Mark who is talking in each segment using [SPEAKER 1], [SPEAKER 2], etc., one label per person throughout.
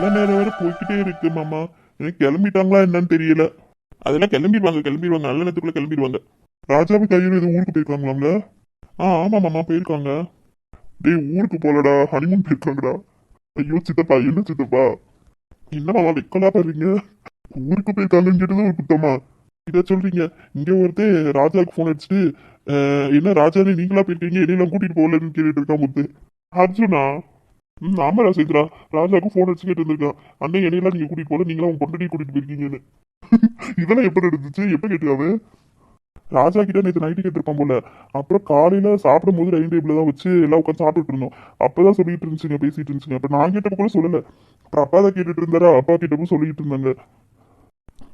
[SPEAKER 1] நல்ல நேரம் வேற போய்கிட்டே இருக்கு மாமா. எனக்கு கிளம்பிட்டாங்களா என்னன்னு தெரியல. அதெல்லாம் கிளம்பிடுவாங்க கிளம்பிடுவாங்க நல்ல நேரத்துக்குள்ள கிளம்பிடுவாங்க ராஜாவை கையில் எதுவும் ஊருக்கு போயிருக்காங்களாங்க ஆ ஆமா மாமா போயிருக்காங்க. டேய் ஊருக்கு போலடா. ஹனிமூன் போயிருக்காங்கடா. ஐயோ சித்தப்பா என்ன சித்தப்பா? என்ன மாமா வெக்கலா பாருங்க. ஊருக்கு போயிருக்காங்கன்னு கேட்டது ஒரு குத்தமா. இதை சொல்றீங்க. இங்கே ஒருத்தே ராஜாவுக்கு ஃபோன் அடிச்சுட்டு என்ன ராஜானே நீங்களா போயிருக்கீங்க? என்னெல்லாம் கூட்டிட்டு போகலன்னு கேட்டுட்டு இருக்கான் முத்து அர்ஜுனா? ம் ஆமா ராசேந்திரா ராஜாவுக்கு ஃபோன் அடிச்சு கேட்டு வந்திருக்கான் அண்ணன் என்னையெல்லாம் நீங்கள் கூட்டிகிட்டு போகல நீங்களும் உங்க பொண்டாட்டி கூட்டிகிட்டு போயிருக்கீங்கன்னு. இதெல்லாம் எப்படி இருந்துச்சு எப்ப கேட்டுக்காவே ராஜா கிட்ட நேற்று நைட்டு கேட்டிருப்பான் போல. அப்புறம் காலையில் சாப்பிடும் போது டைனிங் டேபிள் தான் வச்சு எல்லாம் உட்காந்து சாப்பிட்டுட்டு இருந்தோம். அப்போ தான் சொல்லிட்டு இருந்துச்சுங்க பேசிட்டு இருந்துச்சுங்க அப்போ நான் கிட்ட கூட சொல்லலை. அப்புறம் அப்பா தான் கேட்டுட்டு இருந்தாரா. அப்பா கிட்டப்போ சொல்லிட்டு இருந்தாங்க.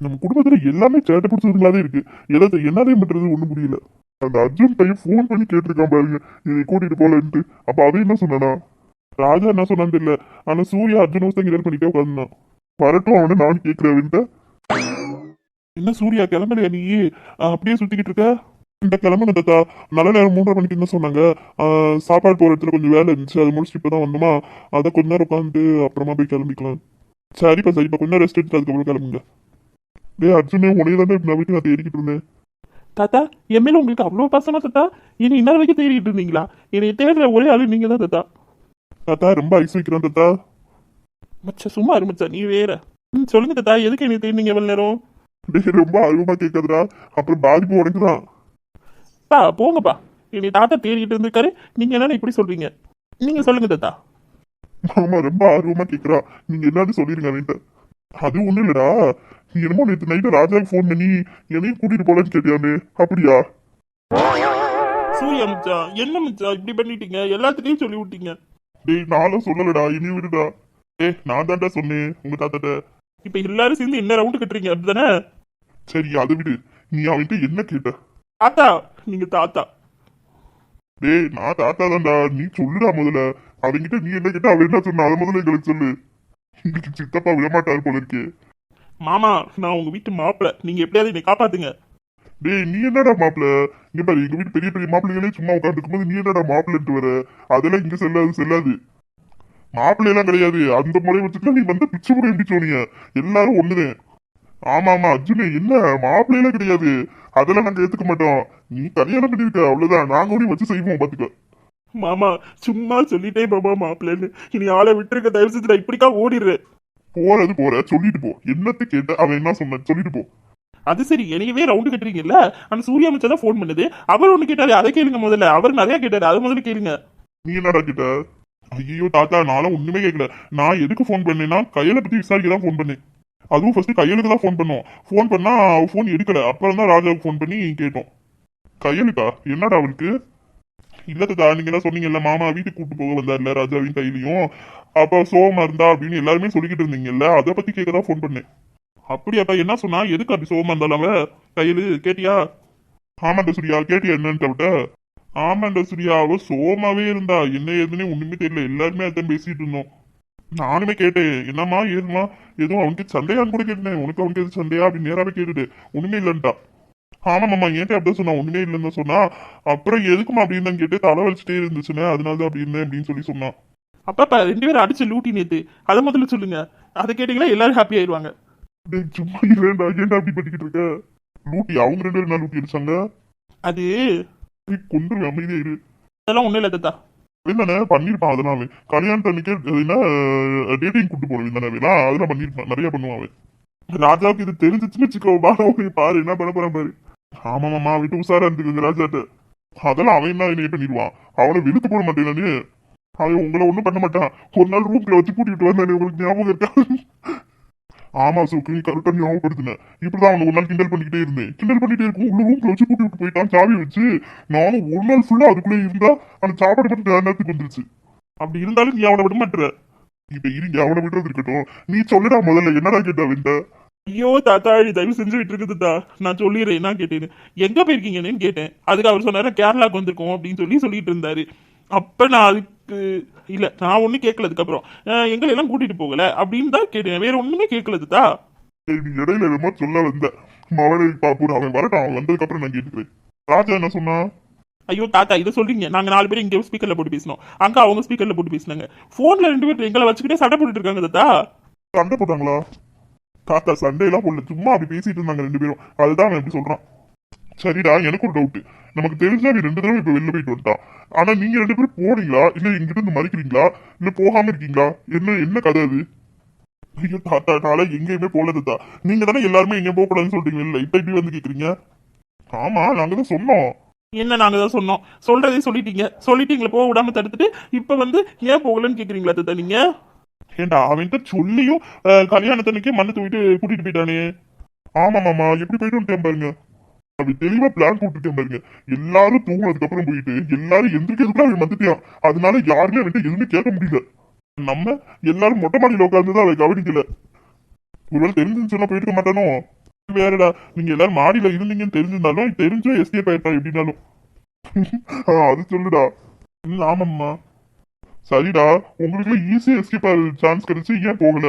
[SPEAKER 1] நம்ம குடும்பத்தில் எல்லாமே சேட்டை பிடிச்சதுங்களாவே இருக்கு. எதாவது என்னதே பண்ணுறது ஒன்றும் புரியல. அந்த அர்ஜுன் பையன் ஃபோன் பண்ணி கேட்டிருக்கான் பாருங்க. இதை கூட்டிகிட்டு போகலன்ட்டு அப்போ அவன் என்ன சொன்னானா? ராஜா என்ன சொன்னான்னு தெரியல. ஆனா சூர்யா அர்ஜுன் தான் கிண்டல் பண்ணிட்டே உட்காந்துனான் வரட்டும் அவனை நான் கேட்கிறேன் என்ன சூர்யா கிளம்பலையா நீ? அப்படியே சுத்திக்கிட்டு இருக்க? இந்த கிளம்புங்க தாத்தா. நல்ல நேரம் மூன்றரை மணிக்கு என்ன சொன்னாங்க சாப்பாடு போகிற இடத்துல கொஞ்சம் வேலை இருந்துச்சு. அது முடிச்சுட்டு இப்பதான் வந்தோமா? அதை கொஞ்ச நேரம் உட்காந்து அப்புறமா போய் கிளம்பிக்கலாம். சரிப்பா சரிப்பா. கொஞ்ச நேரம் ரெஸ்ட் எடுத்து அதுக்கப்புறம் கிளம்புங்க. டே அர்ஜுனே உனையே தானே நான் வீட்டுக்கு நான் தேடிக்கிட்டு இருந்தேன்.
[SPEAKER 2] தாத்தா என் மேலே உங்களுக்கு அவ்வளோ பசங்க தாத்தா? இனி இன்னொரு வரைக்கும் தேடிக்கிட்டு இருந்தீங்களா? என்னை தேடுற ஒரே ஆளு நீங்கள் தான் தாத்தா.
[SPEAKER 1] தாத்தா ரொம்ப ஐஸ் வைக்கிறேன் தாத்தா.
[SPEAKER 2] மச்சா சும்மா இரு மச்சா நீ வேற. ம் சொல்லுங்க தாத்தா எதுக்கு என்னை தேடினீங்க எவ்வளவு நேரம்?
[SPEAKER 1] டேய் ரொம்ப ஆர்வமா கேட்காதடா அப்புறம் பாதிப்பு உனக்கு தான்
[SPEAKER 2] பா போங்கப்பா. என்னை தாத்தா தேடிட்டு இருந்திருக்காரு. நீங்க என்னன்னு இப்படி சொல்றீங்க? நீங்க சொல்லுங்க தாத்தா.
[SPEAKER 1] ஆமா ரொம்ப ஆர்வமா கேக்குறா. நீங்க எல்லாரும் சொல்லிருங்க அவன்கிட்ட. அது ஒண்ணும் இல்லடா. நீ என்னமோ நேற்று நைட்டு ராஜாவுக்கு ஃபோன் பண்ணி என்னையும் கூட்டிட்டு போலன்னு கேட்டியாமே. அப்படியா?
[SPEAKER 2] சூர்யா மச்சா என்ன மச்சா இப்படி பண்ணிட்டீங்க? எல்லாத்துட்டையும் சொல்லி விட்டீங்க
[SPEAKER 1] டேய் நானும் சொல்லலடா இனி விடுடா. ஏய் நான் தான்டா சொன்னேன் உங்க தாத்தாட்ட.
[SPEAKER 2] இப்ப எல்லாரும் சேர்ந்து என்ன ரவுண்டு கட்டுறீங்க அப்படிதானே
[SPEAKER 1] சரி அதை விடு. நீ அவன்கிட்ட என்ன கேட்ட?
[SPEAKER 2] தாத்தா நீங்க தாத்தா.
[SPEAKER 1] டேய் நான் தாத்தா தான்டா. நீ சொல்லுடா முதல்ல. அவன்கிட்ட நீ என்ன கேட்ட அவன் என்ன சொன்ன அதை முதல்ல எங்களுக்கு சொல்லு. இன்னைக்கு சித்தப்பா விடமாட்டாரு போல இருக்கே.
[SPEAKER 2] மாமா நான் உங்க வீட்டு மாப்பிள்ள நீங்க எப்படியாவது என்னை காப்பாத்துங்க.
[SPEAKER 1] டேய் நீ என்னடா மாப்பிள்ள இங்க பாரு எங்க வீட்டு பெரிய பெரிய மாப்பிள்ளைகளே சும்மா உட்காந்துருக்கும் போது நீ என்னடா மாப்பிள்ளைன்ட்டு வர? அதெல்லாம் இங்க செல்லாது செல்லாது. மாப்பிள்ளை எல்லாம் கிடையாது. அந்த முறை வச்சுட்டு நீ வந்து பிச்சு முறை எப்படி எல்லாரும் ஒண்ணுதான் ஆமா ஆமா அர்ஜுனே என்ன? மாப்பிள்ளையெல்லாம் கிடையாது. அதெல்லாம் நாங்க ஏத்துக்க மாட்டோம். நீ கல்யாணம் பண்ணிருக்க அவ்வளவுதான். நாங்க ஒண்ணு வச்சு செய்வோம் பாத்துக்க.
[SPEAKER 2] மாமா சும்மா சொல்லிட்டே பாபா மாப்பிள்ளன்னு. இனி ஆளை விட்டுருக்க தயவு செஞ்சு நான் இப்படிக்கா ஓடிடுறேன்.
[SPEAKER 1] போறது போற சொல்லிட்டு போ. என்னத்தை கேட்ட அவன் என்ன சொன்ன சொல்லிட்டு போ.
[SPEAKER 2] அது சரி என்னையவே ரவுண்டு கட்டுறீங்கல்ல? அந்த சூர்யா மிச்சம் தான் ஃபோன் பண்ணுது. அவர் ஒன்று கேட்டாரு அதை கேளுங்க முதல்ல. அவர் நிறைய கேட்டாரு அது முதல்ல கேளுங்க.
[SPEAKER 1] நீ என்னடா கிட்ட? ஐயோ தாத்தா நானும் ஒண்ணுமே கேட்கல நான் எதுக்கு ஃபோன் பண்ணேன்னா கையில பத்தி விசாரிக்க தான் ஃபோன் பண்ணேன். அதுவும் ஃபர்ஸ்ட் கையலுக்கு தான் ஃபோன் பண்ணோம். ஃபோன் பண்ணா அவ ஃபோன் எடுக்கல. அப்புறம் தான் ராஜாவுக்கு ஃபோன் பண்ணி கேட்டோம். கையலுக்கா என்னடா அவளுக்கு? இல்ல தாத்தா நீங்க தான் சொன்னீங்கல்ல மாமா வீட்டுக்கு கூட்டு போக வந்தார்ல ராஜாவின் கையிலையும். அப்ப சோகமா இருந்தா அப்படின்னு எல்லாருமே சொல்லிக்கிட்டு இருந்தீங்கல்ல அதை பத்தி கேட்க தான் ஃபோன் பண்ணேன். அப்படியாக்கா என்ன சொன்னா? எதுக்கு அப்படி சோகமா இருந்தாலும் அவ? கேட்டியா? ஆமாண்டா சூர்யா கேட்டியா என்னன்னு விட்ட ஆமாண்டா சூர்யா அவ சோமாவே இருந்தா. என்ன ஏதுன்னே ஒண்ணுமே தெரியல. எல்லாருமே அதான் பேசிட்டு இருந்தோம். நானுமே கேட்டேன் என்னம்மா ஏதுமா எதுவும் அவனுக்கு சண்டையான்னு கூட கேட்டேன். உனக்கு அவனுக்கு எது சண்டையா? அப்படின்னு நேராவே கேட்டுட்டு ஒண்ணுமே இல்லைன்ட்டா. ஆமாம்மா ஏன்ட்டு அப்படி சொன்னா? ஒண்ணுமே இல்லைன்னு சொன்னா அப்புறம் எதுக்குமா அப்படின்னு தான் கேட்டு தலை வலிச்சுட்டே இருந்துச்சுன்னு அதனால தான் அப்படி இருந்தேன் அப்படின்னு சொல்லி சொன்னான்.
[SPEAKER 2] அப்பா ரெண்டு பேரும் அடிச்சு லூட்டி நேத்து. அதை முதல்ல சொல்லுங்க. அதை கேட்டீங்கன்னா எல்லாரும் ஹாப்பி ஆயிடுவாங்க.
[SPEAKER 1] டேய் சும்மா இல்லைடா ஏன்டா அப்படி பண்ணிக்கிட்டு இருக்க? லூட்டி அவங்க ரெண்டு பேரும் என்ன லூட்டி அடிச்சாங்க.
[SPEAKER 2] அது?
[SPEAKER 1] டேய், கொன்றுவேன் அமைதியா இரு.
[SPEAKER 2] அதெல்லாம் ஒண்ணும் இல்லை தாத்தா.
[SPEAKER 1] இல்லைண்ணே பண்ணியிருப்பான் அதெல்லாம் அவன். கல்யாணத்து என்ன டேட்டிங் கூட்டு போனவன் தானே அவன். அதெல்லாம் பண்ணியிருப்பான் நிறைய பண்ணுவான் அவன். ராஜாவுக்கு இது தெரிஞ்சிச்சுன்னு வச்சுக்கோ பாரு அவன் பாரு என்ன பண்ண போறான் பாரு. ஆமா மாமா விட்டு உசாரா இருந்துக்குங்க ராஜாட்ட. அதெல்லாம் அவன் என்ன என்ன பண்ணிடுவான்? அவனை வெளுத்து போட மாட்டேன் நானு. அவன் உங்களை ஒண்ணும் பண்ண மாட்டான். ஒரு நாள் ரூம்ல வச்சு கூட்டிட்டு வந்தானே உங்களுக்கு ஞாபகம் இருக்கா? ஆமா சுக்கு நீ கரெக்டா ஞாபகப்படுத்தின. இப்படிதான் அவனை ஒரு நாள் கிண்டல் பண்ணிக்கிட்டே இருந்தேன். கிண்டல் பண்ணிட்டே இருக்கும். உள்ள ரூம்ல வச்சு கூட்டி விட்டு போயிட்டான் சாவி வச்சு நானும் ஒரு நாள் ஃபுல்லா அதுக்குள்ளே இருந்தா அந்த சாப்பாடு மட்டும் நேரத்துக்கு வந்துருச்சு. அப்படி இருந்தாலும் நீ அவனை விட மாட்டுற இப்ப இருங்க அவனை விடுறது இருக்கட்டும். நீ சொல்லுடா முதல்ல என்னடா கேட்டா அவன்கிட்ட?
[SPEAKER 2] ஐயோ தாத்தா தயவு செஞ்சு விட்டுருக்குதுதா நான் சொல்லிடுறேன் என்ன கேட்டேன்னு எங்க போயிருக்கீங்கன்னு கேட்டேன். அதுக்கு அவர் சொன்னாரு கேரளாக்கு வந்திருக்கோம் அப்படின்னு சொல்லி சொல்லிட்டு இருந்தாரு. அப்ப நான் அதுக்கு இல்ல நான் ஒண்ணும் கேட்கல அதுக்கப்புறம் எங்களை எல்லாம் கூட்டிட்டு போகல அப்படின்னு தான் கேட்டேன். வேற ஒண்ணுமே கேட்கலதுதா?
[SPEAKER 1] ஏய், நீ இடையில என்னமோ சொல்ல வந்த. மவனை பாப்பூர் அவன் வரட்டும் அவன் வந்ததுக்கு அப்புறம் நான் கேட்டுக்கிறேன். ராஜா என்ன சொன்னா?
[SPEAKER 2] ஐயோ தாத்தா இதை சொல்றீங்க. நாங்க நாலு பேரும் இங்க ஸ்பீக்கர்ல போட்டு பேசினோம். அங்க அவங்க ஸ்பீக்கர்ல போட்டு பேசினாங்க. போன்ல ரெண்டு பேரும் எங்களை வச்சுக்கிட்டே சண்டை போட்டுட்டு இருக்காங்க தாத்தா.
[SPEAKER 1] சண்டை போட்டாங்களா? தாத்தா சண்டை எல்லாம் போடல. சும்மா அப்படி பேசிட்டு இருந்தாங்க ரெண்டு பேரும். அதுதான் அவன் எப்படி சொல்றான். சரிடா எனக்கு ஒரு டவுட் நமக்கு தெரிஞ்சா அவன் ரெண்டு தடவை இப்ப வெளில போயிட்டு வந்துட்டான் ஆனா நீங்க ரெண்டு பேரும் போனீங்களா? இல்ல எங்கிட்ட இருந்து மறைக்கிறீங்களா? இல்ல போகாம இருக்கீங்களா? என்ன என்ன கதை அது? ஐயோ தாத்தா நாளை எங்கேயுமே போலதுதா நீங்க தானே எல்லாருமே எங்கேயும் போக கூடாதுன்னு சொல்றீங்க இல்ல இப்ப இப்படி வந்து கேக்குறீங்க? ஆமா நாங்க தான் சொன்னோம்.
[SPEAKER 2] என்ன நாங்க தான் சொன்னோம்? சொல்றதே சொல்லிட்டீங்க. சொல்லிட்டீங்களே போக விடாம தடுத்துட்டு இப்ப வந்து ஏன் போகலன்னு கேக்குறீங்களா தாத்தா நீங்க?
[SPEAKER 1] ஏண்டா அவன்கிட்ட சொல்லியும் கல்யாணத்தன்னைக்கே மண்ணை தூக்கிட்டு கூட்டிட்டு போயிட்டானே. ஆமா மாமா. எப்படி போயிட்டு வந்துட்டேன் பாருங்க. அவன் தெளிவா பிளான் போட்டுட்டேன் பாருங்க எல்லாரும் தூங்கினதுக்கு அப்புறம் போயிட்டு எல்லாரும் எந்திரிக்கிறதுக்குள்ள அவன் வந்துட்டான் அதனால யாருமே அவன்கிட்ட எதுவுமே கேட்க முடியல. நம்ம எல்லாரும் மொட்டை மாடியில் உட்கார்ந்து அவன் கவனிக்கல. ஒருவேளை தெரிஞ்சுன்னு சொன்னா போயிருக்க மாட்டானோ? வேறடா நீங்க எல்லாரும் மாடியில இருந்தீங்கன்னு தெரிஞ்சிருந்தாலும் தெரிஞ்சும் எஸ்கேப் ஆயிட்டான் எப்படின்னாலும். அது சொல்லுடா. ஆமாம்மா. சரிடா உங்களுக்கு ஈஸியா எஸ்கேப் ஆக சான்ஸ் கிடைச்சு ஏன் போகல?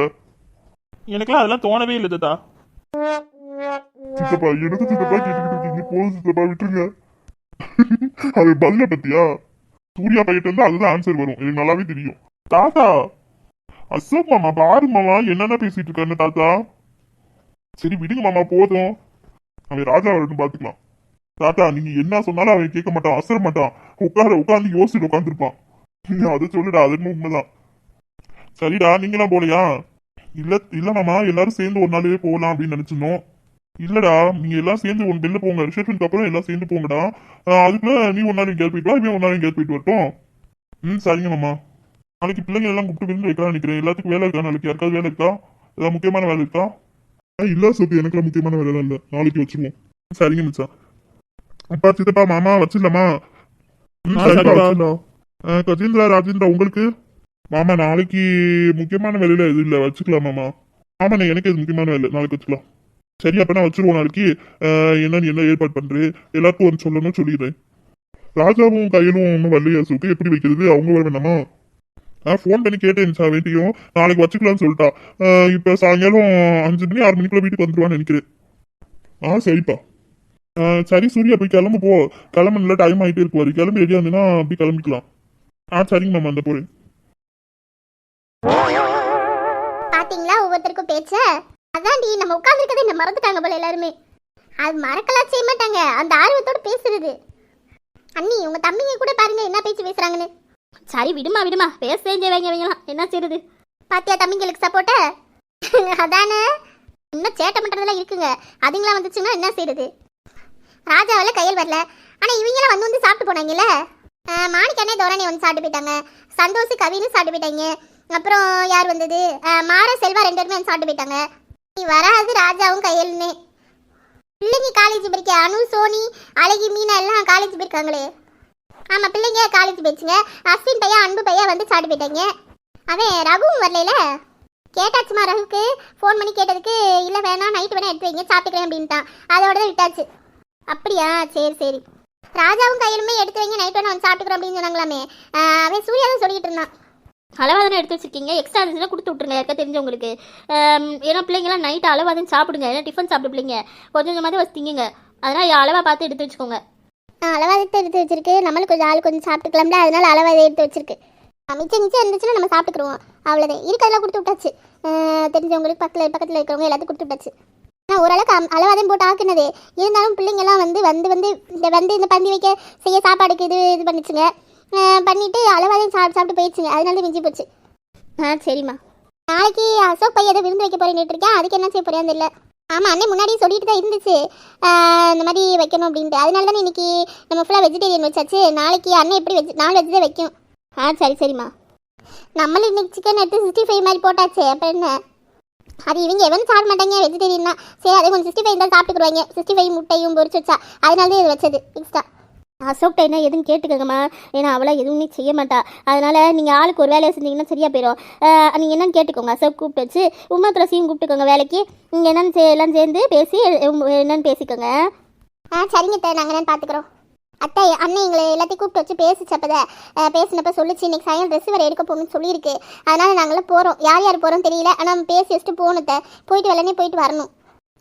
[SPEAKER 2] எனக்குலாம் அதெல்லாம் தோணவே இல்லை தாத்தா.
[SPEAKER 1] சித்தப்பா எனக்கு சித்தப்பா கேட்டுக்கிட்டு இருக்கீங்க? போதும் சித்தப்பா விட்டுருங்க. அது பதில பத்தியா? சூர்யா பையிட்ட இருந்து அதுதான் ஆன்சர் வரும். எனக்கு நல்லாவே தெரியும். தாத்தா! அசோக் மாமா பாரு மாமா என்னென்ன பேசிட்டு இருக்காரு தாத்தா. சரி விடுங்க மாமா போதும். அவன் ராஜா வரட்டும் பாத்துக்கலாம். தாத்தா நீங்க என்ன சொன்னாலும் அவன் கேட்க மாட்டான் அசர மாட்டான். உட்கார உட்காந்து யோசிச்சுட்டு உட்காந்துருப்பான் நீ அதை சொல்லுடா அது என்னமோ உண்மைதான். சரிடா நீங்களாம் போலையா? இல்ல இல்ல மாமா எல்லாரும் சேர்ந்து ஒரு நாளே போகலாம் அப்படின்னு நினைச்சிருந்தோம். இல்லடா நீங்க எல்லாம் சேர்ந்து ஒன் வெளில போங்க. ரிசப்ஷனுக்கு அப்புறம் எல்லாம் சேர்ந்து போங்கடா. அதுக்குள்ள நீ நாள் எங்கேயாவது போயிட்டு வா இவன் எங்கேயாவது போயிட்டு வரட்டும். ம் சரிங்க மாமா. நாளைக்கு பிள்ளைங்க எல்லாம் கூப்பிட்டு விருந்து வைக்கலாம் நினைக்கிறேன். எல்லாத்துக்கும் வேலை இருக்கா நாளைக்கு? யாருக்காவது வேலை இருக்கா? ஏதாவது முக்கியமான வேலை இருக்கா? இல்ல சோக்கு எனக்குலாம் முக்கியமான வேலை இல்ல. நாளைக்கு வச்சிருவோம். சரிங்க மச்சான் அப்பா சித்தப்பா மாமா வச்சிடலாமா? கஜேந்திரா ராஜேந்திரா உங்களுக்கு? மாமா நாளைக்கு முக்கியமான வேலையில எதுவும் இல்லை. வச்சுக்கலாம் மாமா. ஆமாண்ணே எனக்கு இது முக்கியமான வேலை? நாளைக்கு வச்சுக்கலாம். சரி அப்ப நான் வச்சிருவோம் நாளைக்கு. என்னன்னு என்ன ஏற்பாடு பண்ணுறது எல்லாருக்கும் வந்து சொல்லணும் சொல்லிடுறேன். ராஜாவும் கையிலும் ஒன்றும் வரலையா சுக்கு எப்படி வைக்கிறது? அவங்க வர வேணாமா? நான் ஃபோன் பண்ணி கேட்டேன் சார் வேண்டியும். நாளைக்கு வச்சுக்கலாம்னு சொல்லிட்டா. இப்போ சாயங்காலம் அஞ்சு மணி ஆறு மணிக்குள்ள வீட்டுக்கு வந்துருவான்னு நினைக்கிறேன். ஆ சரிப்பா. சரி சூர்யா போய் கிளம்பு போ. கிளம்ப நல்லா டைம் ஆகிட்டே இருக்குவாரு கிளம்பி ரெடியாக இருந்ததுன்னா அப்படி கிளம்பிக்கலாம். ஆ சரிங்க மேம் அந்த போறேன்.
[SPEAKER 3] பாத்தீங்களா ஒவ்வொருத்தருக்கும் பேச்ச? அதான்டி நம்ம உட்காந்துருக்கதை என்ன மறந்துட்டாங்க போல எல்லாருமே. அது மறக்கலாம் செய்ய மாட்டாங்க அந்த ஆர்வத்தோட பேசுறது. அண்ணி உங்க தம்பிங்க கூட பாருங்க என்ன பேச்சு பேசுறாங்கன்னு. சரி விடுமா விடுமா பேச செய்வாங்க வைங்கலாம் என்ன செய்யுது பாத்தியா தம்பிங்களுக்கு சப்போர்ட்ட அதானே? இன்னும் சேட்டை பண்ணுறதுலாம் இருக்குங்க. அதுங்களாம் வந்துச்சுன்னா என்ன செய்யறது ராஜாவில் கையில் வரல. ஆனால் இவங்களாம் வந்து வந்து சாப்பிட்டு போனாங்கல்ல? மாணிக்கண்ணே தோரணி வந்து சாப்பிட்டு போயிட்டாங்க. சந்தோஷ் கவின்னு சாப்பிட்டு போயிட்டாங்க. அப்புறம் யார் வந்தது? மாற செல்வா ரெண்டு பேருமே வந்து சாப்பிட்டு போயிட்டாங்க. வராது ராஜாவும் கையல்னு பிள்ளைங்க காலேஜ் போயிருக்கேன் அனு சோனி அழகி மீனா எல்லாம் காலேஜ் போயிருக்காங்களே. ஆமாம் பிள்ளைங்க காலேஜ் போயிடுச்சுங்க. அஸ்வின் பையன் அன்பு பையன் வந்து சாப்பிட்டு போயிட்டாங்க. அவன் ரகுவும் வரலைல? கேட்டாச்சுமா ரகுக்கு ஃபோன் பண்ணி கேட்டதுக்கு இல்லை வேணாம் நைட்டு வேணா எடுத்து வைங்க சாப்பிட்டுக்கிறேன் அப்படின்ட்டான். அதோட தான் விட்டாச்சு. அப்படியா? சரி சரி. ராஜாவும் கையிலுமே எடுத்து வைங்க நைட் வேணா வந்து சாப்பிட்டுக்கிறோம் அப்படின்னு சொன்னாங்களாமே. அவன் சூர்யா தான் சொல்லிட்டு இருந்தான். அளவாக தானே எடுத்து வச்சிருக்கீங்க? எக்ஸ்ட்ரா இருந்துச்சுன்னா கொடுத்து விட்ருங்க யாருக்கா தெரிஞ்சவங்களுக்கு ஏன்னா பிள்ளைங்களாம் நைட் அளவாக தான் சாப்பிடுங்க. ஏன்னா டிஃபன் சாப்பிட பிள்ளைங்க. கொஞ்சம் கொஞ்சமாக வச்சு திங்குங்க அதனால் அளவாக பார்த்து எடுத்து வச்சுக்கோங்க. அளவாக எடுத்து வச்சிருக்கு. நம்மளும் கொஞ்சம் ஆள் கொஞ்சம் சாப்பிட்டுக்கலாம்ல. அதனால அளவாக எடுத்து வச்சிருக்கு. மிச்சம் மிச்சம் இருந்துச்சுன்னா நம்ம சாப்பிட்டுக்குருவோம். அவ்வளோதான் இருக்கிறதெல்லாம் கொடுத்து விட்டாச்சு. தெரிஞ்சவங்களுக்கு பக்கத்தில் பக்கத்தில் இருக்கிறவங்க எல்லாத்தையும் கொடுத்து விட்டாச்சு. நான் ஓரளவுக்கு அளவாதையும் தான் போட்டு ஆக்குனது. இருந்தாலும் பிள்ளைங்கெல்லாம் வந்து வந்து வந்து இந்த வந்து இந்த பந்தி வைக்க செய்ய சாப்பாடுக்கு இது இது பண்ணிச்சுங்க. பண்ணிவிட்டு அளவாதையும் அளவாக சாப்பிட்டு சாப்பிட்டு போயிடுச்சுங்க. அதனால தான் மிஞ்சி போச்சு. ஆ சரிம்மா. நாளைக்கு அசோக் பையன் ஏதோ விருந்து வைக்க போகிறேன்னு இருக்கேன். அதுக்கு என்ன செய்ய போறேன்னு தெரியல. ஆமாம் அண்ணன் முன்னாடியே சொல்லிட்டு தான் இருந்துச்சு இந்த மாதிரி வைக்கணும் அப்படின்ட்டு. அதனால தானே இன்னைக்கு நம்ம ஃபுல்லாக வெஜிடேரியன் வச்சாச்சு. நாளைக்கு அண்ணன் எப்படி வெஜ் நான்வெஜ் தான் வைக்கும். ஆ சரி சரிம்மா. நம்மளும் இன்னைக்கு சிக்கன் எடுத்து சிக்ஸ்டி ஃபைவ் மாதிரி போட்டாச்சு. அப்புறம் என்ன? அது இவங்க எவனும் சாப்பிட மாட்டாங்க. வெஜிடேரியன் தான். சரி அதே கொஞ்சம் சிக்ஸ்டி ஃபைவ் தான் சாப்பிட்டுக்குருவாங்க சிக்ஸ்டி ஃபைவ் முட்டையும் பொரிச்சு வச்சா. அதனால தான் இது வச்சது. எக்ஸ்ட்ரா அசோக்ட்ட என்ன எதுவும் கேட்டுக்கோங்கம்மா. ஏன்னா அவளாக எதுவுமே செய்ய மாட்டா. அதனால் நீங்கள் ஆளுக்கு ஒரு வேலையை செஞ்சீங்கன்னா சரியாக போயிடும் நீங்கள் என்னன்னு கேட்டுக்கோங்க. அசோக் கூப்பிட்டு வச்சு உமா துளசியும் கூப்பிட்டுக்கோங்க வேலைக்கு. நீங்கள் என்னென்னு சே- எல்லாம் சேர்ந்து பேசி என்னென்னு என்னன்னு பேசிக்கோங்க. ஆ சரிங்க தான் நாங்கள் என்னென்னு பார்த்துக்குறோம் அத்தை அண்ணன் எங்களை எல்லாத்தையும் கூப்பிட்டு வச்சு பேசிச்சப்பத பேசினப்ப சொல்லிச்சு இன்னைக்கு சாயங்காலம் ட்ரெஸ் வர எடுக்க போகணும்னு சொல்லியிருக்கு. அதனால நாங்களாம் போகிறோம் யார் யார் போகிறோம் தெரியல. ஆனால் பேசி வச்சுட்டு போகணுத்த போயிட்டு வெள்ளனே போயிட்டு வரணும்.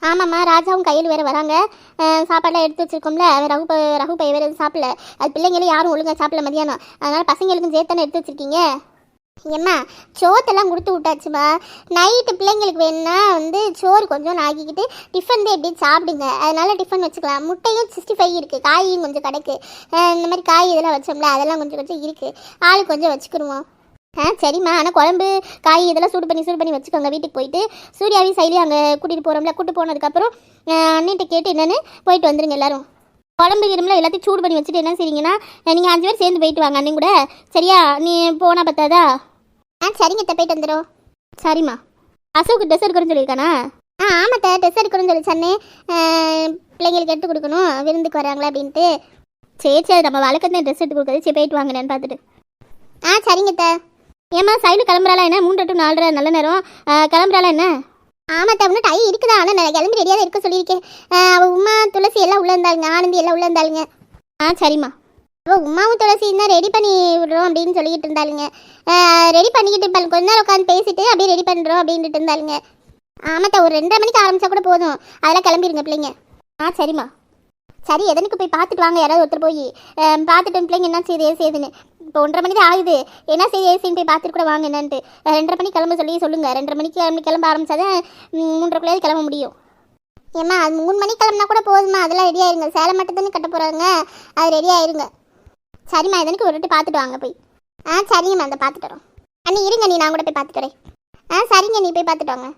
[SPEAKER 3] ஆமாம்மா ராஜாவும் கையில் வேறு வராங்க. சாப்பாடெலாம் எடுத்து வச்சுருக்கோம்ல ரகு ப ரகு பைய வேறு எதுவும் சாப்பிடல. அது பிள்ளைங்களும் யாரும் ஒழுங்காக சாப்பிடல மதியானம். அதனால் பசங்களுக்கும் சேர்த்தானே எடுத்து வச்சிருக்கீங்க? ஏம்மா சோத்தெல்லாம் கொடுத்து விட்டாச்சுமா. நைட்டு பிள்ளைங்களுக்கு வேணும்னா வந்து சோறு கொஞ்சம் ஆக்கிக்கிட்டு டிஃபன் தான் எப்படி சாப்பிடுங்க. அதனால டிஃபன் வச்சுக்கலாம். முட்டையும் சிக்ஸ்டி ஃபைவ் இருக்குது காயும் கொஞ்சம் கிடக்கு. இந்த மாதிரி காய் இதெல்லாம் வச்சோம்ல அதெல்லாம் கொஞ்சம் கொஞ்சம் இருக்குது ஆள் கொஞ்சம் வச்சுக்கிடுவோம் ஆ சரிம்மா. ஆனால் குழம்பு காய் இதெல்லாம் சூடு பண்ணி சூடு பண்ணி வச்சுக்கோங்க. வீட்டுக்கு போயிட்டு சூர்யாவையும் சைலியும் அங்கே கூட்டிகிட்டு போகிறோம்ல கூட்டிட்டு போனதுக்கப்புறம் அண்ணிட்ட கேட்டு என்னன்னு போயிட்டு வந்துருங்க எல்லாரும். குழம்பு கிரும்புல எல்லாத்தையும் சூடு பண்ணி வச்சுட்டு என்ன செய்றீங்கன்னா நீங்கள் அஞ்சு பேர் சேர்ந்து போயிட்டு வாங்க அண்ணன் கூட. சரியா? நீ போனா பத்தாதா? ஆ சரிங்க அத்தை. போயிட்டு வந்துடும் சரிம்மா. அசோக்கு ட்ரெஸ் எடுக்கணும்னு சொல்லியிருக்கானா? ஆ ஆமாத்த. ட்ரெஸ் எடுக்கணும்னு சொல்லி சொன்னே பிள்ளைங்களுக்கு எடுத்து கொடுக்கணும். விருந்துக்கு வராங்களா அப்படின்ட்டு. சரி சரி. நம்ம வழக்கத்தை ட்ரெஸ் எடுத்து கொடுக்குறது சரி போயிட்டு வாங்கினேன்னு பார்த்துட்டு. ஆ சரிங்க ஏம்மா சைடு கிளம்புறாளா என்ன? மூன்று டு நாலரை நல்ல நேரம். கிளம்புறாளா என்ன? ஆமாத்த இன்னும் டை இருக்குதா. ஆனால் நான் கிளம்பி ரெடியாக இருக்க சொல்லியிருக்கேன். ஆ, அவ உமா துளசி எல்லாம் உள்ளே இருந்தாளுங்க. ஆனந்தி எல்லாம் உள்ளே இருந்தாளுங்க. ஆ சரிம்மா. அவள் உமாவும் துளசியும் தான் ரெடி பண்ணி விடுறோம் அப்படின்னு சொல்லிக்கிட்டு இருந்தாளுங்க. ரெடி பண்ணிக்கிட்டு இருப்பாங்க கொஞ்ச நேரம் உட்காந்து பேசிட்டு அப்படியே ரெடி பண்ணுறோம் அப்படின்ட்டு இருந்தாளுங்க. ஆமாத்த ஒரு ரெண்டரை மணிக்கு ஆரம்பிச்சா கூட போதும். அதெல்லாம் கிளம்பிடுங்க பிள்ளைங்க. ஆ சரிம்மா. சரி எதனுக்கு போய் பார்த்துட்டு வாங்க. யாராவது ஒருத்தர் போய் பார்த்துட்டு பிள்ளைங்க என்ன செய்யுது ஏது செய்யுதுன்னு இப்போ ஒன்றரை மணி தான் ஆகுது. என்ன சரி ஏசின்னு போய் பார்த்துட்டு கூட வாங்க என்னன்ட்டு. ரெண்டரை மணிக்கு கிளம்ப சொல்லி சொல்லுங்கள் ரெண்டரை மணிக்கு கிளம்பி கிளம்ப ஆரம்பிச்சாதான் தான் மூன்றரைக்குள்ளேயே கிளம்ப முடியும். ஏம்மா அது மூணு மணிக்கு கிளம்புனா கூட போதுமா அதெல்லாம் ரெடி ஆயிருங்க. சேலை மட்டும் தானே கட்ட போகிறாங்க அது ரெடி ஆயிருங்க. சரிம்மா இதனுக்கு ஒரு வாட்டி பார்த்துட்டு வாங்க போய். ஆ சரிங்கம்மா அதை பார்த்துட்டு வரோம். அண்ணி இருங்க நீ நான் கூட போய் பார்த்துட்டு வரேன். ஆ சரிங்க நீ போய் பார்த்துட்டு வாங்க.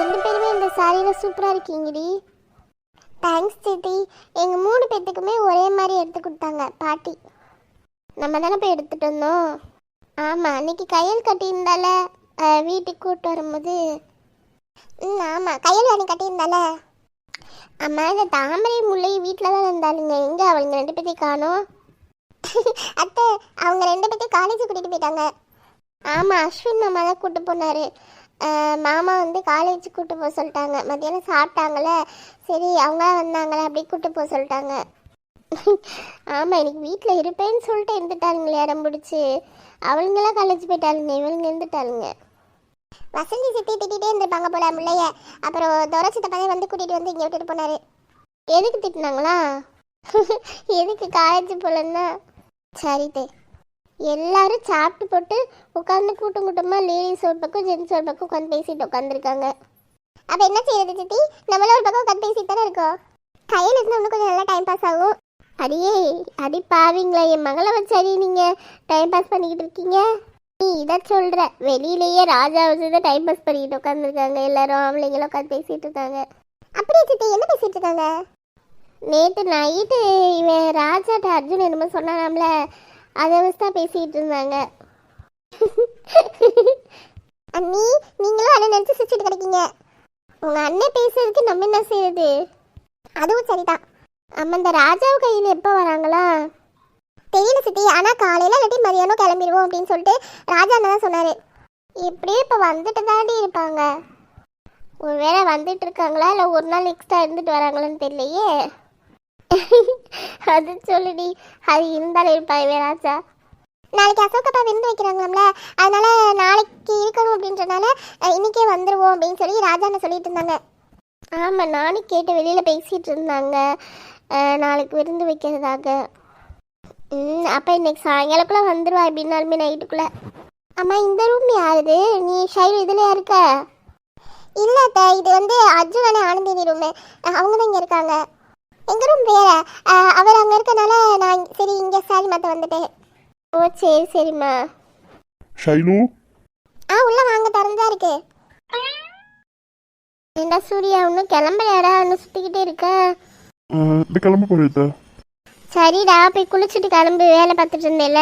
[SPEAKER 3] ரெண்டு பேருமே இந்த சாரியில் சூப்பராக இருக்கீங்கடி. தேங்க்ஸ் சித்தி. எங்கள் மூணு பேர்த்துக்குமே ஒரே மாதிரி எடுத்து கொடுத்தாங்க பாட்டி. நம்ம தானே போய் எடுத்துகிட்டு வந்தோம். ஆமாம் அன்னைக்கு கையல் கட்டியிருந்தால? வீட்டுக்கு கூப்பிட்டு வரும்போது. ம் ஆமாம் கையல் அன்னைக்கு கட்டியிருந்தால? அம்மா இந்த தாமரை முல்லை வீட்டில் தான் இருந்தாளுங்க எங்கே அவளுங்க ரெண்டு பேர்த்தையும் காணோம்? அத்தை அவங்க ரெண்டு பேர்த்தையும் காலேஜ் கூட்டிகிட்டு போயிட்டாங்க. ஆமாம் அஸ்வின் மாமா தான் கூப்பிட்டு போனார். மாமா வந்து காலேஜ் கூட்டு போக சொல்லிட்டாங்க. மத்தியானம் சாப்பிட்டாங்களே சரி அவங்க வந்தாங்களே? அப்படி கூட்டு போக சொல்லிட்டாங்க. ஆமாம் எனக்கு வீட்டில் இருப்பேன்னு சொல்லிட்டு இருந்துட்டாளுங்களே இடம் பிடிச்சி. அவளுங்களாம் காலேஜ் போயிட்டாளுங்க இவளுங்க இருந்துட்டாளுங்க வசந்தி சித்தி திட்டிகிட்டே இருந்திருப்பாங்க போல முள்ளைய அப்புறம் துரை சித்தப்பாதே வந்து கூட்டிகிட்டு வந்து இங்கே விட்டுட்டு போனார். எதுக்கு திட்டினாங்களா? எதுக்கு காலேஜ் போலன்னா? சரிதே எல்லாரும் சாப்பிட்டு போட்டு உட்காந்து கூட்டம் கூட்டமாக லேடிஸ் ஒரு பக்கம் ஜென்ஸ் ஒரு பக்கம் உட்காந்து பேசிட்டு உட்காந்துருக்காங்க அப்போ என்ன செய்யறது சித்தி? நம்மளும் ஒரு பக்கம் உட்காந்து பேசிட்டு தானே இருக்கோம். கையில் இருந்து இன்னும் கொஞ்சம் நல்லா டைம் பாஸ் ஆகும். அடியே அடி பாவீங்களா என் மகளை வச்சு அடி நீங்கள் டைம் பாஸ் பண்ணிக்கிட்டு இருக்கீங்க? நீ இதை சொல்கிற வெளியிலேயே ராஜா வச்சு தான் டைம் பாஸ் பண்ணிக்கிட்டு உட்காந்துருக்காங்க எல்லாரும். ஆம்பளைங்களும் உட்காந்து பேசிட்டு இருக்காங்க. அப்படியே சித்தி என்ன பேசிட்டு இருக்காங்க? நேற்று நைட்டு இவன் ராஜாட்ட அர்ஜுன் என்னமோ சொன்னானாம்ல. அதை வச்சு தான் பேசிகிட்டு இருந்தாங்க. அண்ணி நீங்களும் அண்ணன் நினச்சி சிரிச்சிட்டு கிடைக்கீங்க. உங்கள் அண்ணன் பேசுறதுக்கு நம்ம என்ன செய்யறது அதுவும் சரிதான். அம்மா இந்த ராஜாவு கையில் எப்போ வராங்களா? தெரியல சித்தி. ஆனால் காலையில் இல்லாட்டி மதியானம் கிளம்பிடுவோம் அப்படின்னு சொல்லிட்டு ராஜா அண்ணன் தான் சொன்னார். எப்படியும் இப்போ வந்துட்டு தாண்டி இருப்பாங்க. ஒருவேளை வந்துட்டு இருக்காங்களா? இல்லை ஒரு நாள் எக்ஸ்ட்ரா இருந்துட்டு வராங்களான்னு தெரியலையே. அது சொல்லுடி. அது இருந்தாலும் இருப்பாங்க வேணாச்சா நாளைக்கு அசோகப்பா விருந்து வைக்கிறாங்களாம்ல அதனால நாளைக்கு இருக்கணும் அப்படின்றனால இன்னைக்கே வந்துடுவோம் அப்படின்னு சொல்லி ராஜாண்ண சொல்லிட்டு இருந்தாங்க. ஆமாம் நானும் கேட்டு வெளியில் பேசிகிட்டு இருந்தாங்க. நாளைக்கு விருந்து வைக்கிறதாக. ம் அப்போ இன்னைக்கு சாயங்காலக்குள்ளே வந்துடுவா எப்படின்னாலுமே நைட்டுக்குள்ளே. அம்மா இந்த ரூம் யாருது? நீ ஷைல் இதுலையா இருக்க? இல்லை இது வந்து அர்ஜுனனே ஆனந்தினி ரூமு அவங்க தான் இங்கே இருக்காங்க. எங்கள் ரூம் வேற? அவர் அங்கே இருக்கனால நான் சரி இங்கே சாரி மாற்ற வந்துட்டேன். ஓ சரி சரிம்மா.
[SPEAKER 1] ஷைலு
[SPEAKER 3] ஆ உள்ள வாங்க திறந்தா இருக்கு. என்ன சூர்யா ஒன்றும் கிளம்பலையாடா? இன்னும் சுற்றிக்கிட்டே இருக்க?
[SPEAKER 1] இந்த கிளம்ப போறேத்த
[SPEAKER 3] சரிடா போய் குளிச்சுட்டு கிளம்பு வேலை பார்த்துட்டு இருந்தேல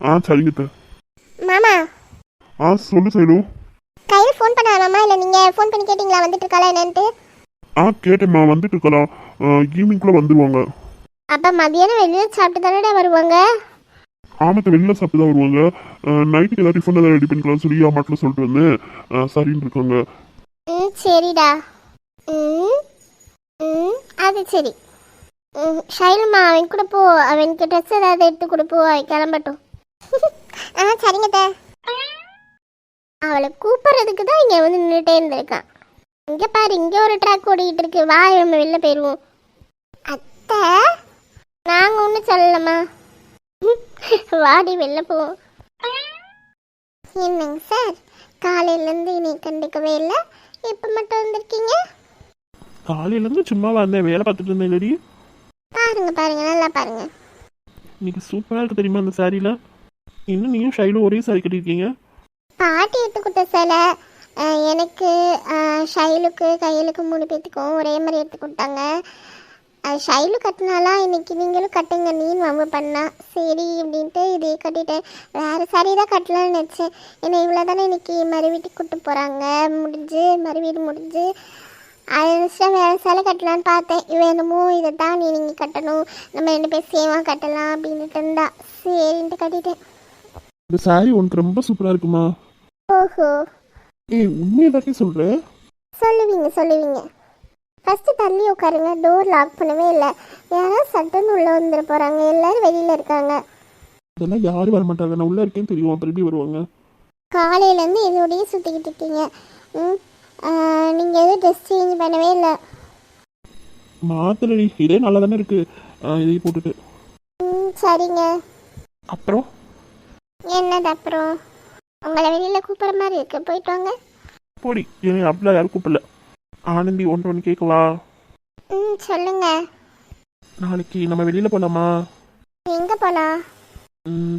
[SPEAKER 1] ஆ சரிங்க அத்தை.
[SPEAKER 3] மாமா.
[SPEAKER 1] ஆ சொல்லு சைலு
[SPEAKER 3] கையில் ஃபோன் பண்ணாலாமா இல்லை நீங்கள் ஃபோன் பண்ணி கேட்டிங்களா? வந்துட்டு இருக்காளா என்னன்ட்டு?
[SPEAKER 4] ஆ கேட்டேம்மா வந்துட்டு இருக்கலாம் ஈவினிங்குள்ளே வந்துடுவாங்க
[SPEAKER 3] அப்ப மதியானம் வெளியே சாப்பிட்டு தானடா வருவாங்க?
[SPEAKER 4] ஆமத்தை வெளில சாப்பிட்டு தான் வருவாங்க. நைட்டுக்கு ஏதாவது டிஃபன் ஏதாவது ரெடி பண்ணிக்கலாம் சொல்லி அம்மாட்டில் சொல்லிட்டு வந்தேன். சரின்னு இருக்காங்க.
[SPEAKER 3] ம் சரிடா. ம் ம் அது சரி. ம் ஷைலுமா அவன் கூட போ. அவனுக்கு ட்ரெஸ் ஏதாவது எடுத்து கொடுப்போ அவன் கிளம்பட்டும். ஆ சரிங்க. அவளை கூப்பிட்றதுக்கு தான் இங்கே வந்து நின்றுட்டே இருந்திருக்கான். இங்கே பாரு இங்கே ஒரு ட்ராக் ஓடிக்கிட்டு இருக்கு. வா நம்ம வெளில போயிடுவோம் அத்தை நாங்கள் ஒன்றும் சொல்லலம்மா. வாடி வெளில போவோம். என்னங்க சார்? காலையிலேருந்து இனி கண்டுக்கவே இல்லை. இப்போ மட்டும் வந்திருக்கீங்க?
[SPEAKER 2] காலையிலேருந்து சும்மா வந்தேன். வேலை பார்த்துட்டு இருந்தேன் இல்லடி.
[SPEAKER 3] பாருங்க பாருங்க நல்லா பாருங்க.
[SPEAKER 2] இன்னைக்கு சூப்பராக இருக்கு தெரியுமா அந்த சாரியில் இன்னும் நீயும் ஷைலும் ஒரே சாரி கட்டியிருக்கீங்க?
[SPEAKER 3] பாட்டி எடுத்து கொடுத்த சிலை. எனக்கு ஷைலுக்கு கையலுக்கு மூணு பேத்துக்கும் ஒரே மாதிரி எடுத்து கொடுத்தாங்க. ஷைலு கட்டினாலா இன்னைக்கு நீங்களும் கட்டுங்க நீன்னு வம்பு பண்ணா. சரி அப்படின்ட்டு இதே கட்டிட்டேன். வேறு சாரி தான் கட்டலாம்னு நினச்சேன். ஏன்னா இவ்வளோ தானே இன்னைக்கு மறு வீட்டுக்கு கூப்பிட்டு போகிறாங்க முடிஞ்சு மறு வீடு முடிஞ்சு. அது நினச்சா வேறு சேலை கட்டலான்னு பார்த்தேன். என்னமோ இதை தான் நீ நீங்கள் கட்டணும். நம்ம ரெண்டு பேர் சேமாக கட்டலாம் அப்படின்ட்டு இருந்தா. சரின்ட்டு கட்டிட்டேன்.
[SPEAKER 2] இந்த சாரி உனக்கு ரொம்ப சூப்பராக இருக்குமா?
[SPEAKER 3] ஓஹோ.
[SPEAKER 2] ஏய் உண்மையை எல்லாத்தையும் சொல்கிறேன்
[SPEAKER 3] சொல்லுவீங்க சொல்லுவீங்க. ஃபஸ்ட்டு தள்ளி உட்காருங்க டோர் லாக் பண்ணவே இல்லை. யாராவது சட்டுன்னு உள்ளே வந்துட போகிறாங்க எல்லாரும் வெளியில் இருக்காங்க.
[SPEAKER 2] அதெல்லாம் யாரும் வர மாட்டாங்க நான் உள்ளே இருக்கேன்னு தெரியும் அப்புறம் எப்படி வருவாங்க?
[SPEAKER 3] காலையிலேருந்து இதோடய சுற்றிக்கிட்டு இருக்கீங்க. ம் நீங்கள் எதுவும் ட்ரெஸ் சேஞ்ச் பண்ணவே இல்லை.
[SPEAKER 2] மாத்தலடி இதே நல்லா தானே இருக்கு. ஆ, இதையும் போட்டுட்டு.
[SPEAKER 3] ம் சரிங்க.
[SPEAKER 2] அப்புறம்?
[SPEAKER 3] என்னது அப்புறம்? உங்களை வெளியில் கூப்பிட்ற மாதிரி இருக்கு. போயிட்டு வாங்க.
[SPEAKER 2] போடி. ஏன் அப்படிலாம் யாரும் கூப்பிடல. ஆனந்தி ஒன்று ஒன்று கேட்கவா
[SPEAKER 3] ம் சொல்லுங்க.
[SPEAKER 2] நாளைக்கு நம்ம வெளியில் போகலாமா
[SPEAKER 3] எங்கே போகலாம்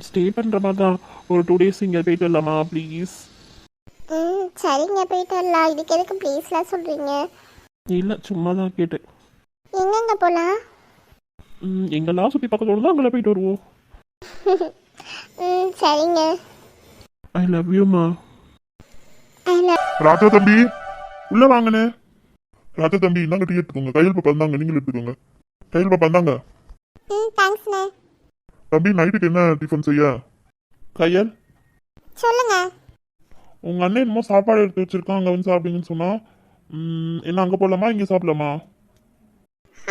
[SPEAKER 2] ஸ்டே பண்ணுற மாதிரி தான். ஒரு டூ டேஸ் இங்கே போயிட்டு வரலாமா ப்ளீஸ்
[SPEAKER 3] ம் சரிங்க போயிட்டு வரலாம். இதுக்கு எதுக்கு ப்ளீஸ்லாம் சொல்கிறீங்க
[SPEAKER 2] இல்லை சும்மா தான் கேட்டேன்.
[SPEAKER 3] எங்கெங்கே போகலாம்
[SPEAKER 2] ம், எங்கெல்லாம் சுற்றி பார்க்க தோணுதோ அங்கே போயிட்டு வருவோம்.
[SPEAKER 3] ம் சரிங்க.
[SPEAKER 2] ஐ லவ் யூமா
[SPEAKER 4] ராஜா தம்பி உள்ள வாங்கண்ணே. ராஜா தம்பி இந்தாங்க டீ எடுத்துக்கோங்க. கையில் பாப்பா இருந்தாங்க நீங்களும் எடுத்துக்கோங்க. கையில் பாப்பா இருந்தாங்க
[SPEAKER 3] ம் தேங்க்ஸ்ண்ணே
[SPEAKER 4] தம்பி நைட்டுக்கு என்ன டிஃபன் செய்ய?
[SPEAKER 2] கையல்
[SPEAKER 3] சொல்லுங்கள்
[SPEAKER 4] உங்க அண்ணன் என்னமோ சாப்பாடு எடுத்து வச்சிருக்கான் அங்க வந்து சாப்பிடுங்கன்னு சொன்னா. ம், என்ன அங்க போலாமா இங்க சாப்பிடலாமா?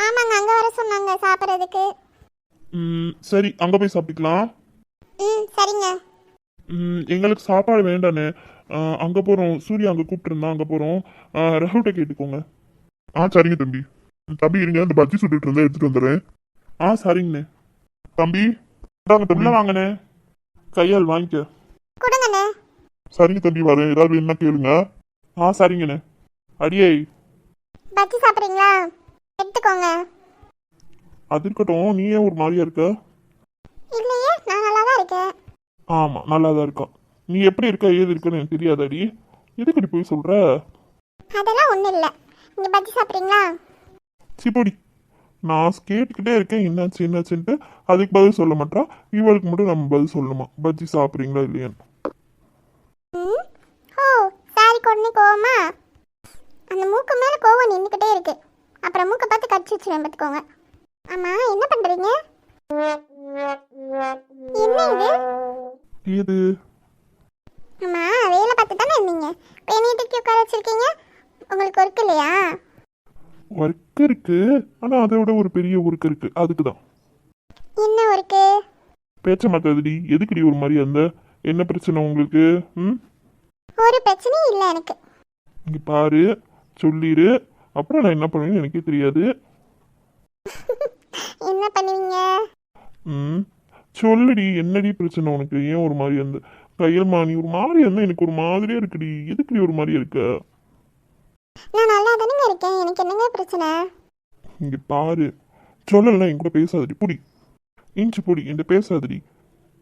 [SPEAKER 3] ஆமாங்க அங்கே வர சொன்னாங்க சாப்பிட்றதுக்கு.
[SPEAKER 4] ம், சரி அங்க போய் சாப்பிட்டுக்கலாம்.
[SPEAKER 3] ம் சரிங்க.
[SPEAKER 4] எங்களுக்கு சாப்பாடு வேண்டானே. ஆ, அங்க போறோம். சூர்யா அங்க கூப்பிட்டுருந்தான் அங்க போறோம். ஆ, ரகுட்ட கேட்டுக்கோங்க. ஆ சரிங்க தம்பி. தம்பி இருங்க அந்த பஜ்ஜி சுட்டுட்டு இருந்தா எடுத்துட்டு வந்துடுறேன். ஆ சரிங்கண்ணே. தம்பி உள்ள வாங்கண்ணே கையால் வாங்கிக்க. சரிங்க தம்பி வரேன். ஏதாவது என்ன கேளுங்க. ஆ சரிங்கண்ணே. அடியே.
[SPEAKER 3] பஜ்ஜி சாப்பிட்றீங்களா? எடுத்துக்கோங்க.
[SPEAKER 4] அது இருக்கட்டும். நீ ஏன் ஒரு மாதிரியா இருக்க?
[SPEAKER 3] இல்லையே நான் நல்லா தான் இருக்கேன்.
[SPEAKER 4] ஆமா நல்லா தான் இருக்கான். நீ எப்படி இருக்க ஏது இருக்கன்னு எனக்கு தெரியாதாடி. எதுக்கு போய் சொல்ற?
[SPEAKER 3] அதெல்லாம் ஒன்றும் இல்லை. நீங்கள் பஜ்ஜி சாப்பிட்றீங்களா?
[SPEAKER 4] சிப்படி நான் கேட்டுக்கிட்டே இருக்கேன் என்னாச்சு என்னாச்சுன்ட்டு. அதுக்கு பதில் சொல்ல மாட்டா. இவளுக்கு மட்டும் நம்ம பதில் சொல்லணுமா? பஜ்ஜி சாப்பிட்றீங்களா இல்லையான்னு.
[SPEAKER 3] ஓ சாரி உடனே கோவமா? அந்த மூக்கு மேலே கோவம் நின்றுக்கிட்டே இருக்கு. அப்புறம் மூக்கை பார்த்து கடிச்சு வச்சுருவேன் பார்த்துக்கோங்க. ஆமாம் என்ன பண்ணுறீங்க
[SPEAKER 4] ஏது
[SPEAKER 3] ஆமாம் வேலை பார்த்து தானே இருந்தீங்க என்னைய தூக்கி உட்கார வச்சிருக்கீங்க? உங்களுக்கு ஒர்க் இல்லையா?
[SPEAKER 4] ஒர்க் இருக்கு ஆனா அதை விட ஒரு பெரிய ஒர்க் இருக்கு. அதுக்கு தான்
[SPEAKER 3] என்ன ஒர்க்கு
[SPEAKER 4] பேச்ச மாத்தாதுடி. எதுக்குடி ஒரு மாதிரி அந்த? என்ன பிரச்சனை உங்களுக்கு? ம்?
[SPEAKER 3] ஒரு பிரச்சனையும் இல்லை எனக்கு.
[SPEAKER 4] இங்க பாரு சொல்லிடு அப்புறம் நான் என்ன பண்ணுவேன்னு எனக்கே தெரியாது.
[SPEAKER 3] என்ன பண்ணுவீங்க?
[SPEAKER 4] ம்? சொல்லுடி என்னடி பிரச்சனை உனக்கு? ஏன் ஒரு மாதிரி அந்த கையல்மா நீ ஒரு மாதிரி இருந்தா எனக்கு ஒரு மாதிரியா இருக்குடி. எதுக்குடி ஒரு மாதிரியா இருக்க?
[SPEAKER 3] நான் நல்லா தானேங்க இருக்கேன். எனக்கு என்னங்க பிரச்சனை?
[SPEAKER 4] இங்க பாரு. சொல்லலாம் என் கூட பேசாதடி. புடி. இன்ச்சு புடி. என்கிட்ட பேசாதடி.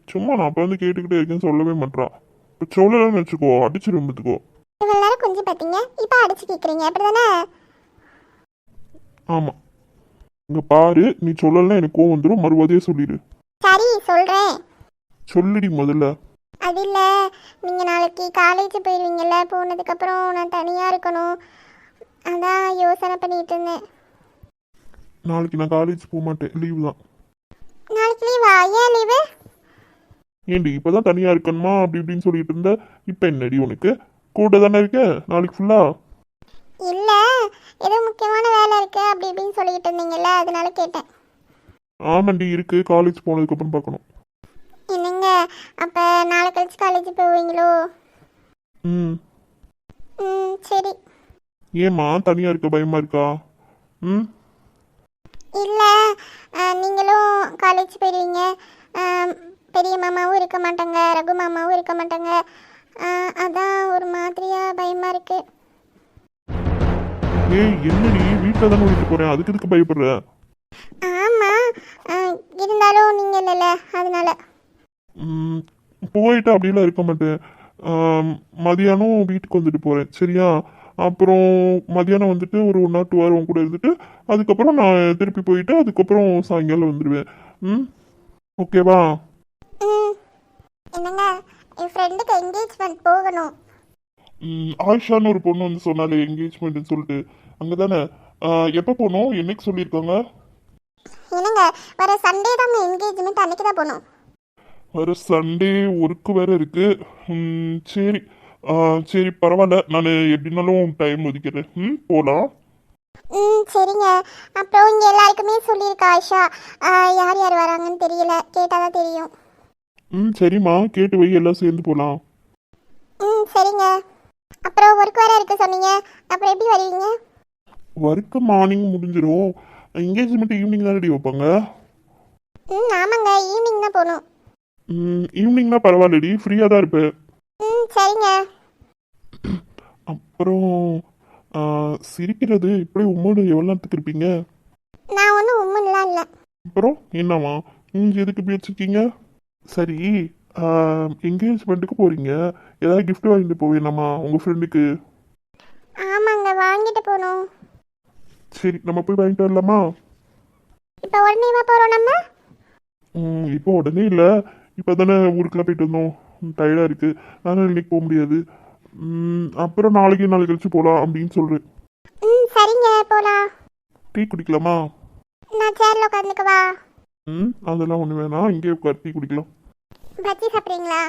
[SPEAKER 4] சும்மா நான் அப்ப வந்து கேட்டுக்கிட்டே இருக்கேன்னு சொல்லவே மாட்றா. இப்போ சொல்லலன்னு வச்சுக்கோ. அடிச்சிடும் பார்த்துக்கோ
[SPEAKER 3] இவ்வளோ நேரம் கொஞ்சம் பார்த்தீங்க இப்போ அடிச்சு கேட்குறீங்க அப்படி தானே
[SPEAKER 4] ஆமா. இங்க பாரு. நீ சொல்லலாம் எனக்கு கோவம் வந்துடும் மறுபடியே சொல்லிடு சொல்லுடி முதல்ல.
[SPEAKER 3] அது இல்லை. நீங்கள் நாளைக்கு காலேஜ் போயிடுவீங்கல்ல போனதுக்கப்புறம் நான் தனியாக இருக்கணும். அதான் யோசனை பண்ணிட்டு இருந்தேன்.
[SPEAKER 4] நாளைக்கு நான் காலேஜ் போக மாட்டேன். லீவு தான்.
[SPEAKER 3] நாளைக்கு லீவா ஏன் லீவு
[SPEAKER 4] ஏண்டி இப்பதான் தனியா இருக்கணுமா? அப்படி இப்படின்னு சொல்லிட்டு இருந்த. இப்ப என்னடி உனக்கு? கூட தானே இருக்க? நாளைக்கு ஃபுல்லா
[SPEAKER 3] இல்லை. ஏதோ முக்கியமான வேலை இருக்கு. அப்படி இப்படின்னு சொல்லிட்டு இருந்தீங்கல்ல அதனால கேட்டேன்.
[SPEAKER 4] ஆமாண்டி இருக்கு. காலேஜ் போனதுக்கு அப்புறம் பார்க்கணும்.
[SPEAKER 3] அப்போ நாளை கழிச்சு காலேஜ் போவீங்களோ?
[SPEAKER 4] ம்.
[SPEAKER 3] ம் சரி.
[SPEAKER 4] ஏம்மா தனியா இருக்க பயமா இருக்கா? ம்?
[SPEAKER 3] இல்லை நீங்களும் காலேஜ் போயிடுவீங்க பெரிய மாமாவும் இருக்க மாட்டாங்க ரகு மாமாவும் இருக்க மாட்டாங்க. அதான் ஒரு மாதிரியாக பயமாக இருக்கு.
[SPEAKER 4] ஏய் என்னடி வீட்டில் தானே விட்டு போறேன்? அதுக்கு எதுக்கு பயப்படுற?
[SPEAKER 3] ஆமாம் இருந்தாலும் நீங்கள் இல்லைல்ல அதனால.
[SPEAKER 4] போயிட்டு அப்படிலாம் இருக்க மாட்டேன். மதியானம் வீட்டுக்கு வந்துட்டு போறேன். சரியா? அப்புறம் மதியானம் வந்துட்டு ஒரு ஒன் ஆர் டூ ஹவர் உன் கூட இருந்துட்டு அதுக்கப்புறம் நான் திருப்பி போயிட்டு அதுக்கப்புறம் சாயங்காலம் வந்துடுவேன் ம்? ஓகேவா
[SPEAKER 3] என்னங்க என் ஃப்ரெண்டுக்கு என்கேஜ்மெண்ட் போகணும்.
[SPEAKER 4] ஆயிஷான்னு ஒரு பொண்ணு வந்து சொன்னாலே என்கேஜ்மெண்ட்னு சொல்லிட்டு. அங்கே தானே எப்போ போகணும்? என்னைக்கு சொல்லியிருக்காங்க?
[SPEAKER 3] என்னங்க வர சண்டே தான் என்கேஜ்மெண்ட் அன்னைக்கு தான் போகணும்.
[SPEAKER 4] வர சண்டே ஒர்க்கு வேற இருக்கு. ம், சரி. சரி பரவாயில்ல. நான் எப்படின்னாலும் டைம் ஒதுக்கிறேன் ம் போகலாம்
[SPEAKER 3] ம் சரிங்க. அப்புறம் இங்கே எல்லாருக்குமே சொல்லியிருக்கா ஆயிஷா. ஆ, யார் யார் வராங்கன்னு தெரியல. கேட்டால் தான் தெரியும்.
[SPEAKER 4] ம் சரிம்மா. கேட்டு வை. எல்லாம் சேர்ந்து போகலாம்
[SPEAKER 3] ம் சரிங்க. அப்புறம் ஒர்க் வேறு இருக்கு சொன்னீங்க. அப்புறம் எப்படி வருவீங்க?
[SPEAKER 4] ஒர்க்கு மார்னிங் முடிஞ்சிடும் என்கேஜ்மெண்ட் ஈவினிங் தானே வைப்பாங்க?
[SPEAKER 3] ம் ஆமாங்க. ஈவினிங் தான் போகணும்.
[SPEAKER 4] ஈவினிங்னா பரவாயில்லடி ஃப்ரீயாக தான் இருப்பேன்.
[SPEAKER 3] ம் சரிங்க.
[SPEAKER 4] அப்புறம் சிரிக்கிறது இப்படி உம்மோடு எவ்வளோ நேரத்துக்கு இருப்பீங்க?
[SPEAKER 3] நான் ஒன்றும் உண்மைலாம் இல்லை.
[SPEAKER 4] அப்புறம் என்னம்மா? நீங்கள் எதுக்கு இப்படி வச்சுருக்கீங்க? சரி என்கேஜ்மெண்ட்டுக்கு போகிறீங்க ஏதாவது gift வாங்கிட்டு போவேனாம்மா உங்கள் ஃப்ரெண்டுக்கு
[SPEAKER 3] ஆமாங்க வாங்கிட்டு போகணும்.
[SPEAKER 4] சரி நம்ம போய் வாங்கிட்டு வரலாமா?
[SPEAKER 3] இப்போ உடனேவா போகிறோம் நம்ம?
[SPEAKER 4] இப்போ உடனே இல்லை. இப்போ தானே ஊருக்குலாம் போயிட்டு வந்தோம். டயர்டாக இருக்குது அதனால் இன்னைக்கு போக முடியாது. அப்புறம் நாளைக்கு நாளைக்கு கழிச்சு போகலாம் அப்படின்னு சொல்கிறேன்
[SPEAKER 3] ம் சரிங்க போகலாம்
[SPEAKER 4] டீ குடிக்கலாமா?
[SPEAKER 3] நான் சேரில் உட்காந்துக்கவா
[SPEAKER 4] ம் அதெல்லாம் ஒன்று வேணாம் இங்கேயே உட்கார் டீ குடிக்கலாம்.
[SPEAKER 3] பஜ்ஜி சாப்பிட்றீங்களா?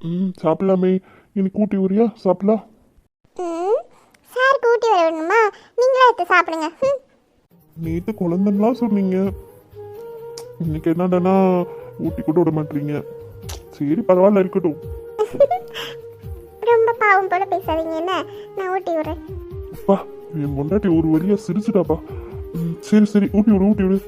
[SPEAKER 4] ம் சாப்பிடலாமே. இன்னைக்கு கூட்டி வரியா? சாப்பிடலாம்
[SPEAKER 3] ம் சார் கூட்டி வர வேணுமா? நீங்களே எடுத்து சாப்பிடுங்க.
[SPEAKER 4] நேற்று குழந்தைங்களாம் சொன்னீங்க. இன்னைக்கு என்னடானா ஊட்டி கூட விட மாட்டீங்க. சரி பரவாயில்ல இருக்கட்டும்.
[SPEAKER 3] ரொம்ப பாவம் போல பேசாதீங்க என்ன? நான் ஊட்டி விடுறேன்.
[SPEAKER 4] அப்பா என் பொண்டாட்டி ஒரு வழியா சிரிச்சுட்டாப்பா. சரி சரி ஊட்டி விடு ஊட்டி விடு.